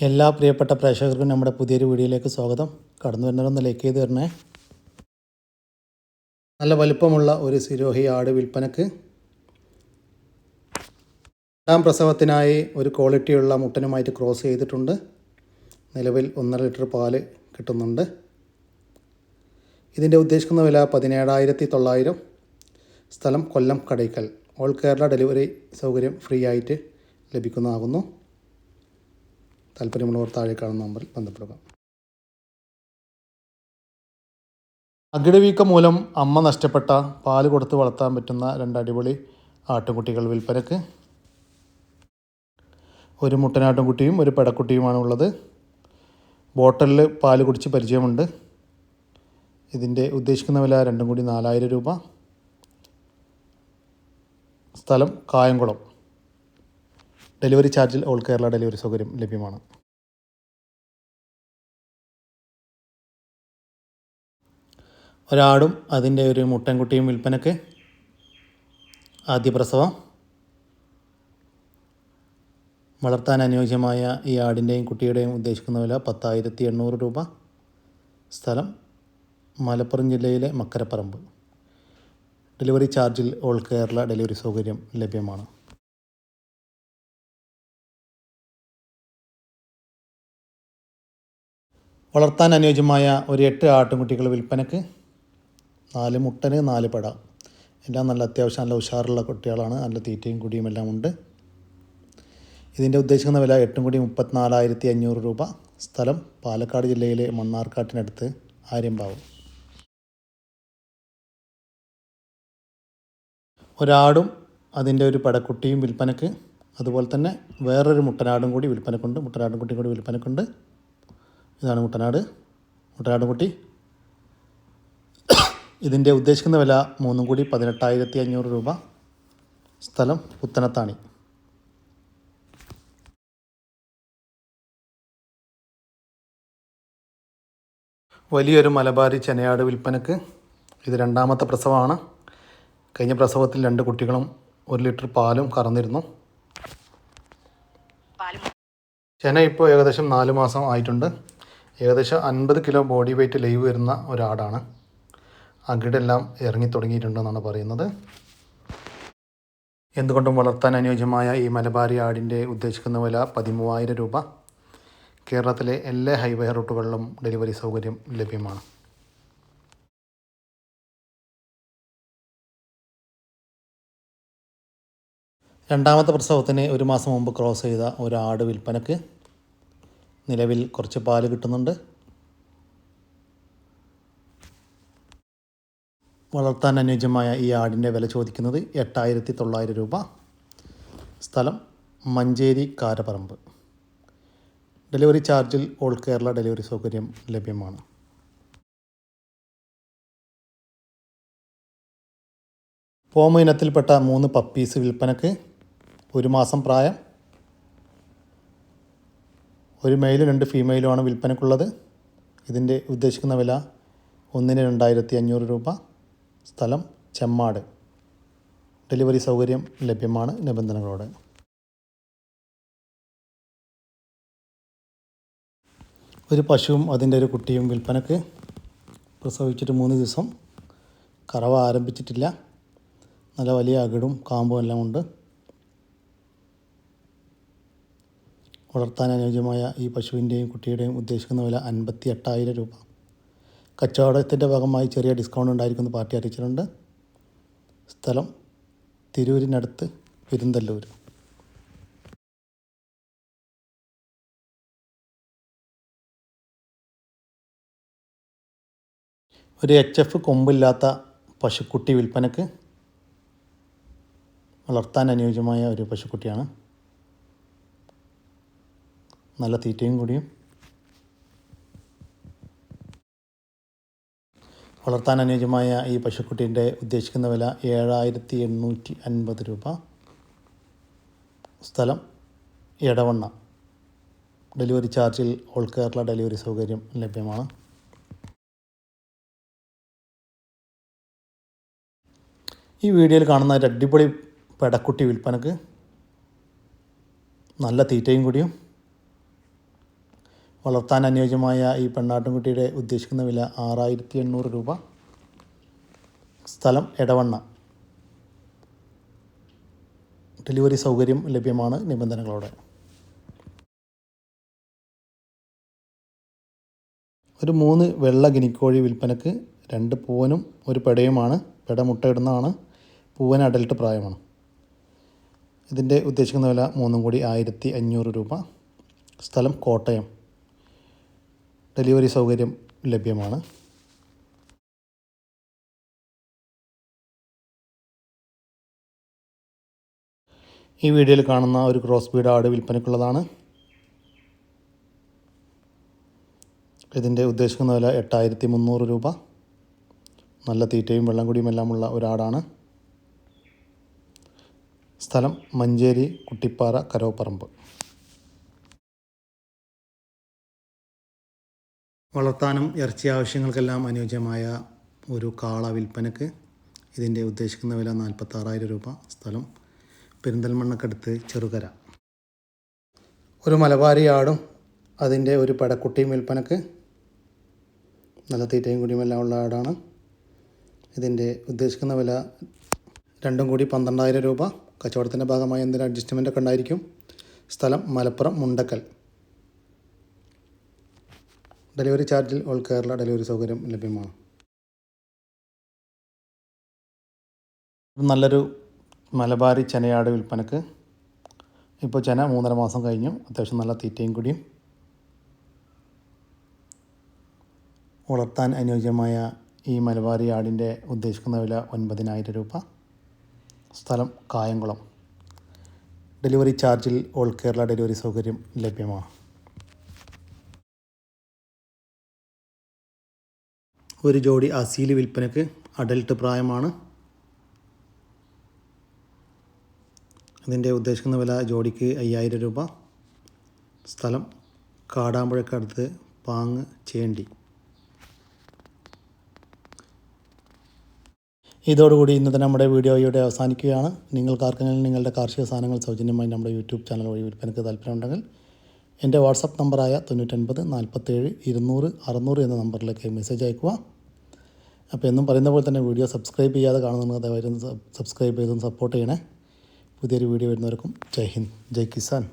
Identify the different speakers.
Speaker 1: എല്ലാ പ്രിയപ്പെട്ട പ്രേക്ഷകർക്കും നമ്മുടെ പുതിയൊരു വീഡിയോയിലേക്ക് സ്വാഗതം. കടന്നു വരുന്നവരൊന്ന് ലൈക്ക് ചെയ്ത് തരണേ. നല്ല വലുപ്പമുള്ള ഒരു സിരോഹി ആട് വിൽപ്പനക്ക്. രണ്ടാം പ്രസവത്തിനായി ഒരു ക്വാളിറ്റിയുള്ള മുട്ടനുമായിട്ട് ക്രോസ് ചെയ്തിട്ടുണ്ട്. നിലവിൽ ഒന്നര ലിറ്റർ പാൽ കിട്ടുന്നുണ്ട്. ഇതിന്റെ ഉദ്ദേശിക്കുന്ന വില പതിനേഴായിരത്തി തൊള്ളായിരം സ്ഥലം കൊല്ലം കടയ്ക്കൽ. ഓൾ കേരള ഡെലിവറി സൗകര്യം ഫ്രീ ആയിട്ട് ലഭിക്കുന്നതാകുന്നു. താല്പര്യമുള്ളവർ താഴെ കാണുന്ന നമ്പറിൽ ബന്ധപ്പെടുക. അകിടവീക്കം മൂലം അമ്മ നഷ്ടപ്പെട്ട പാൽ കൊടുത്ത് വളർത്താൻ പറ്റുന്ന രണ്ട് അടിപൊളി ആട്ടുകുട്ടികൾ വിൽപ്പനക്ക്. ഒരു മുട്ടനാട്ടുംകുട്ടിയും ഒരു പെടക്കുട്ടിയുമാണ് ഉള്ളത്. ബോട്ടലിൽ പാൽ കുടിച്ച് പരിചയമുണ്ട്. ഇതിന്റെ ഉദ്ദേശിക്കുന്ന വില രണ്ടും കൂടി നാലായിരം രൂപ. സ്ഥലം കായംകുളം. ഡെലിവറി ചാർജിൽ ഓൾ കേരള ഡെലിവറി സൗകര്യം ലഭ്യമാണ്. ഒരാടും അതിന്റെ ഒരു മുട്ടൻകുട്ടിയും വിൽപ്പനക്ക് ആദ്യ പ്രസവം വളർത്താൻ അനുയോജ്യമായ ഈ ആടിന്റെയും കുട്ടിയുടെയും ഉദ്ദേശിക്കുന്ന വില പത്തായിരത്തി എണ്ണൂറ് രൂപ. സ്ഥലം മലപ്പുറം ജില്ലയിലെ മക്കരപ്പറമ്പ്. ഡെലിവറി ചാർജിൽ ഓൾ കേരള ഡെലിവറി സൗകര്യം ലഭ്യമാണ്. വളർത്താൻ അനുയോജ്യമായ ഒരു എട്ട് ആട്ടുംകുട്ടികൾ വിൽപ്പനക്ക് നാല് മുട്ടന് നാല് പട. എല്ലാം നല്ല അത്യാവശ്യം നല്ല ഉഷാറുള്ള കുട്ടികളാണ്. നല്ല തീറ്റയും കുടിയും എല്ലാം ഉണ്ട്. ഇതിന്റെ ഉദ്ദേശിക്കുന്ന വില എട്ടും കൂടി മുപ്പത്തിനാലായിരത്തി അഞ്ഞൂറ് രൂപ. സ്ഥലം പാലക്കാട് ജില്ലയിലെ മണ്ണാർക്കാട്ടിനടുത്ത് ആര്യമ്പാവ് ഒരാടും അതിന്റെ ഒരു പടക്കുട്ടിയും വിൽപ്പനക്ക് അതുപോലെ തന്നെ വേറൊരു മുട്ടനാടും കൂടി വിൽപ്പനക്കുണ്ട്. മുട്ടനാടും കുട്ടിയും കൂടി വിൽപ്പനക്കുണ്ട്. ഇതാണ് മുട്ടനാട്. മുട്ടനാട് കുട്ടി. ഇതിന്റെ ഉദ്ദേശിക്കുന്ന വില മൂന്നും കൂടി പതിനെട്ടായിരത്തി അഞ്ഞൂറ് രൂപ. സ്ഥലം പുത്തനത്താണി. വലിയൊരു മലബാരി ചെനയാട് വിൽപ്പനക്ക് ഇത് രണ്ടാമത്തെ പ്രസവമാണ്. കഴിഞ്ഞ പ്രസവത്തിൽ രണ്ട് കുട്ടികളും ഒരു ലിറ്റർ പാലും കറന്നിരുന്നു. ചെന ഇപ്പോൾ ഏകദേശം നാല് മാസം ആയിട്ടുണ്ട്. ഏകദേശം അൻപത് കിലോ ബോഡി വെയ്റ്റ് ലൈവ് വരുന്ന ഒരാടാണ്. അകിടെല്ലാം ഇറങ്ങി തുടങ്ങിയിട്ടുണ്ടെന്നാണ് പറയുന്നത്. എന്തുകൊണ്ടും വളർത്താൻ അനുയോജ്യമായ ഈ മലബാരി ആടിന്റെ ഉദ്ദേശിക്കുന്ന വില പതിമൂവായിരം രൂപ. കേരളത്തിലെ എല്ലാ ഹൈവേ റൂട്ടുകളിലും ഡെലിവറി സൗകര്യം ലഭ്യമാണ്. രണ്ടാമത്തെ പ്രസവത്തിന് ഒരു മാസം മുമ്പ് ക്രോസ് ചെയ്ത ഒരു ആട് വിൽപ്പനക്ക് നിലവിൽ കുറച്ച് പാൽ കിട്ടുന്നുണ്ട്. വളർത്താൻ അനുയോജ്യമായ ഈ ആടിന്റെ വില ചോദിക്കുന്നത് എട്ടായിരത്തി തൊള്ളായിരം രൂപ. സ്ഥലം മഞ്ചേരി കാരപ്പറമ്പ് ഡെലിവറി ചാർജിൽ ഓൾ കേരള ഡെലിവറി സൗകര്യം ലഭ്യമാണ്. പോമ ഇനത്തിൽപ്പെട്ട മൂന്ന് പപ്പീസ് വിൽപ്പനക്ക് ഒരു മാസം പ്രായം ഒരു മെയിലും രണ്ട് ഫീമെയിലുമാണ് വിൽപ്പനക്കുള്ളത്. ഇതിന്റെ ഉദ്ദേശിക്കുന്ന വില ഒന്നിന് രണ്ടായിരത്തി അഞ്ഞൂറ് രൂപ. സ്ഥലം ചെമ്മാട്. ഡെലിവറി സൗകര്യം ലഭ്യമാണ് നിബന്ധനകളോടെ. ഒരു പശുവും അതിന്റെ ഒരു കുട്ടിയും വിൽപ്പനക്ക് പ്രസവിച്ചിട്ട് മൂന്ന് ദിവസം. കറവ ആരംഭിച്ചിട്ടില്ല. നല്ല വലിയ അകിടും കാമ്പും എല്ലാം ഉണ്ട്. വളർത്താൻ അനുയോജ്യമായ ഈ പശുവിന്റെയും കുട്ടിയുടെയും ഉദ്ദേശിക്കുന്ന വില അൻപത്തി എട്ടായിരം രൂപ. കച്ചവടത്തിന്റെ ഭാഗമായി ചെറിയ ഡിസ്കൗണ്ട് ഉണ്ടായിരിക്കുമെന്ന് പാർട്ടി അറിയിച്ചിട്ടുണ്ട്. സ്ഥലം തിരൂരിനടുത്ത് പെരുന്തല്ലൂർ ഒരു എച്ച് എഫ് കൊമ്പില്ലാത്ത പശുക്കുട്ടി വിൽപ്പനക്ക് വളർത്താൻ അനുയോജ്യമായ ഒരു പശുക്കുട്ടിയാണ് നല്ല തീറ്റയും കൂടിയും വളർത്താൻ അനുയോജ്യമായ ഈ പശുക്കുട്ടീന്റെ ഉദ്ദേശിക്കുന്ന വില ഏഴായിരത്തി എണ്ണൂറ്റി അൻപത് രൂപ. സ്ഥലം എടവണ്ണ. ഡെലിവറി ചാർജിൽ ഓൾ കേരള ഡെലിവറി സൗകര്യം ലഭ്യമാണ്. ഈ വീഡിയോയിൽ കാണുന്ന ഒരു അടിപൊളി പെടക്കുട്ടി വിൽപ്പനക്ക് നല്ല തീറ്റയും കൂടിയും വളർത്താൻ അനുയോജ്യമായ ഈ പെണ്ണാട്ടുംകുട്ടിയുടെ ഉദ്ദേശിക്കുന്ന വില ആറായിരത്തി എണ്ണൂറ് രൂപ. സ്ഥലം എടവണ്ണ. ഡെലിവറി സൗകര്യം ലഭ്യമാണ് നിബന്ധനകളോടെ. ഒരു മൂന്ന് വെള്ള ഗിനിക്കോഴി വിൽപ്പനക്ക് രണ്ട് പൂവനും ഒരു പെടയുമാണ്. പെട മുട്ടയിടുന്നതാണ്. പൂവൻ അഡൽട്ട് പ്രായമാണ്. ഇതിന്റെ ഉദ്ദേശിക്കുന്ന വില മൂന്നും കൂടി ആയിരത്തി അഞ്ഞൂറ് രൂപ. സ്ഥലം കോട്ടയം. ഡെലിവറി സൗകര്യം ലഭ്യമാണ്. ഈ വീഡിയോയിൽ കാണുന്ന ഒരു ക്രോസ് ബീഡ് ആട് വിൽപ്പനയ്ക്കുള്ളതാണ്. ഇതിന്റെ ഉദ്ദേശിക്കുന്ന വില എട്ടായിരത്തി മുന്നൂറ് രൂപ. നല്ല തീറ്റയും വെള്ളം കുടിയും എല്ലാമുള്ള ഒരാടാണ്. സ്ഥലം മഞ്ചേരി കുട്ടിപ്പാറ കരോപ്പറമ്പ്. വളർത്താനും ഇറച്ചി ആവശ്യങ്ങൾക്കെല്ലാം അനുയോജ്യമായ ഒരു കാള വിൽപ്പനക്ക് ഇതിന്റെ ഉദ്ദേശിക്കുന്ന വില നാൽപ്പത്താറായിരം രൂപ സ്ഥലം. പെരിന്തൽമണ്ണക്കടുത്ത് ചെറുകര. ഒരു മലബാരി ആടും അതിന്റെ ഒരു പടക്കുട്ടിയും വിൽപ്പനക്ക്. നല്ല തീറ്റയും കുടിയുമെല്ലാം ഉള്ള ആടാണ്. ഇതിന്റെ ഉദ്ദേശിക്കുന്ന വില രണ്ടും കൂടി പന്ത്രണ്ടായിരം രൂപ. കച്ചവടത്തിന്റെ ഭാഗമായി എന്തെങ്കിലും അഡ്ജസ്റ്റ്മെന്റ് ഒക്കെ ഉണ്ടായിരിക്കും. സ്ഥലം മലപ്പുറം മുണ്ടക്കൽ. ഡെലിവറി ചാർജിൽ ഓൾ കേരള ഡെലിവറി സൗകര്യം ലഭ്യമാണ്? നല്ലൊരു മലബാരി ചെനയാട് വിൽപ്പനക്ക്. ഇപ്പോൾ ചെന മൂന്നര മാസം കഴിഞ്ഞു. അത്യാവശ്യം നല്ല തീറ്റയും കൂടിയും. വളർത്താൻ അനുയോജ്യമായ ഈ മലബാരി ആടിന്റെ ഉദ്ദേശിക്കുന്ന വില ഒൻപതിനായിരം രൂപ. സ്ഥലം കായംകുളം. ഡെലിവറി ചാർജിൽ ഓൾ കേരള ഡെലിവറി സൗകര്യം ലഭ്യമാണ് ഒരു ജോഡി അസീൽ വിൽപ്പനക്ക് അഡൽട്ട് പ്രായമാണ്. അതിന്റെ ഉദ്ദേശിക്കുന്ന വില ജോഡിക്ക് അയ്യായിരം രൂപ. സ്ഥലം കാടാമ്പുഴക്കടുത്ത് പാങ് ചേണ്ടി. ഇതോടുകൂടി ഇന്നത്തെ നമ്മുടെ വീഡിയോ ഇവിടെ അവസാനിക്കുകയാണ്. നിങ്ങൾക്കാർക്കെങ്കിലും നിങ്ങളുടെ കാർഷിക സാധനങ്ങൾ സൗജന്യമായി നമ്മുടെ യൂട്യൂബ് ചാനൽ വഴി വിൽപ്പനയ്ക്ക് താല്പര്യമുണ്ടെങ്കിൽ എന്റെ വാട്സപ്പ് നമ്പറായ തൊണ്ണൂറ്റൊൻപത് നാൽപ്പത്തേഴ് ഇരുന്നൂറ് അറുന്നൂറ് എന്ന നമ്പറിലേക്ക് മെസ്സേജ് അയക്കുക അപ്പോൾ എന്നും പറയുന്ന പോലെ തന്നെ വീഡിയോ സബ്സ്ക്രൈബ് ചെയ്യാതെ കാണുന്നുണ്ട് ദയവായിരുന്നു സബ്സ്ക്രൈബ് ചെയ്തും സപ്പോർട്ട് ചെയ്യണേ. പുതിയൊരു വീഡിയോ വരുന്നവർക്കും ജയ് ഹിന്ദ് ജയ് കിസാൻ.